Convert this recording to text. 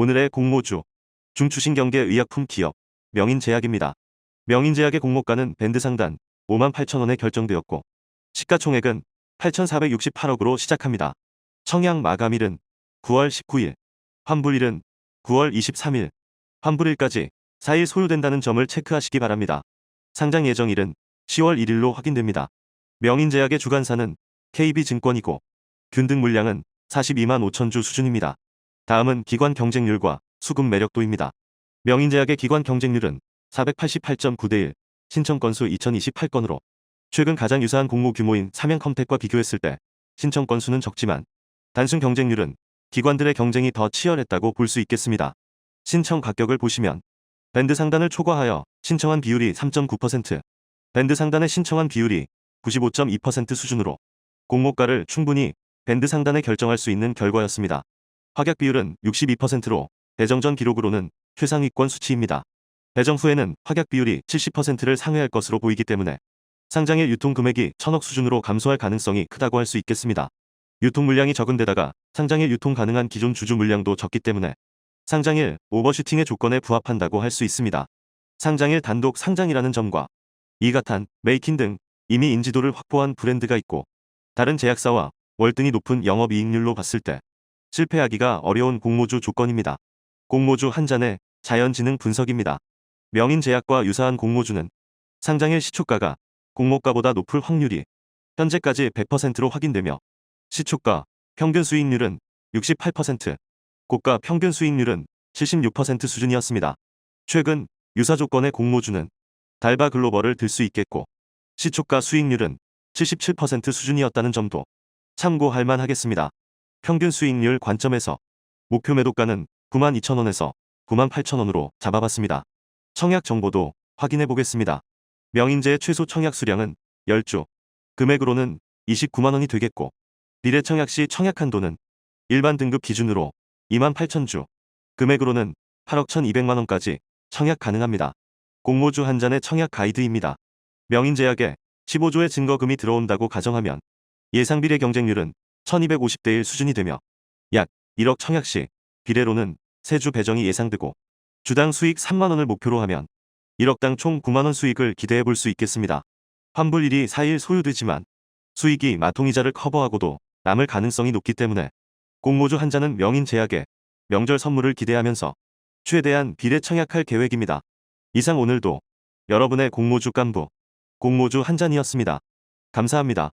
오늘의 공모주 중추신경계 의약품 기업 명인제약입니다. 명인제약의 공모가는 밴드 상단 5만 8천 원에 결정되었고 시가총액은 8,468억으로 시작합니다. 청약 마감일은 9월 19일, 환불일은 9월 23일, 환불일까지 4일 소요된다는 점을 체크하시기 바랍니다. 상장 예정일은 10월 1일로 확인됩니다. 명인제약의 주관사는 KB증권이고 균등 물량은 42만 5천 주 수준입니다. 다음은 기관 경쟁률과 수급 매력도입니다. 명인제약의 기관 경쟁률은 488.9대 1, 신청 건수 2028건으로 최근 가장 유사한 공모 규모인 삼양컴택과 비교했을 때 신청 건수는 적지만 단순 경쟁률은 기관들의 경쟁이 더 치열했다고 볼 수 있겠습니다. 신청 가격을 보시면 밴드 상단을 초과하여 신청한 비율이 3.9%, 밴드 상단에 신청한 비율이 95.2% 수준으로 공모가를 충분히 밴드 상단에 결정할 수 있는 결과였습니다. 확약 비율은 62%로 배정 전 기록으로는 최상위권 수치입니다. 배정 후에는 확약 비율이 70%를 상회할 것으로 보이기 때문에 상장의 유통 금액이 천억 수준으로 감소할 가능성이 크다고 할 수 있겠습니다. 유통 물량이 적은 데다가 상장에 유통 가능한 기존 주주 물량도 적기 때문에 상장일 오버슈팅의 조건에 부합한다고 할 수 있습니다. 상장일 단독 상장이라는 점과 이가탄, 메이킨 등 이미 인지도를 확보한 브랜드가 있고 다른 제약사와 월등히 높은 영업이익률로 봤을 때 실패하기가 어려운 공모주 조건입니다. 공모주 한 잔의 자연지능 분석입니다. 명인제약과 유사한 공모주는 상장일 시초가가 공모가보다 높을 확률이 현재까지 100%로 확인되며 시초가 평균 수익률은 68%, 고가 평균 수익률은 76% 수준이었습니다. 최근 유사 조건의 공모주는 달바 글로벌을 들 수 있겠고 시초가 수익률은 77% 수준이었다는 점도 참고할 만하겠습니다. 평균 수익률 관점에서 목표 매도가는 92,000원에서 98,000원으로 잡아봤습니다. 청약 정보도 확인해 보겠습니다. 명인제의 최소 청약 수량은 10주, 금액으로는 29만원이 되겠고 비례 청약 시 청약 한도는 일반 등급 기준으로 2만 8천주, 금액으로는 8억 1200만원까지 청약 가능합니다. 공모주 한 잔의 청약 가이드입니다. 명인제약에 15조의 증거금이 들어온다고 가정하면 예상 비례 경쟁률은 1250대 1 수준이 되며 약 1억 청약 시 비례로는 세주 배정이 예상되고 주당 수익 3만원을 목표로 하면 1억당 총 9만원 수익을 기대해 볼 수 있겠습니다. 환불일이 4일 소요되지만 수익이 마통이자를 커버하고도 남을 가능성이 높기 때문에 공모주 한 잔은 명인 제약에 명절 선물을 기대하면서 최대한 비례 청약할 계획입니다. 이상 오늘도 여러분의 공모주 깐부 공모주 한 잔이었습니다. 감사합니다.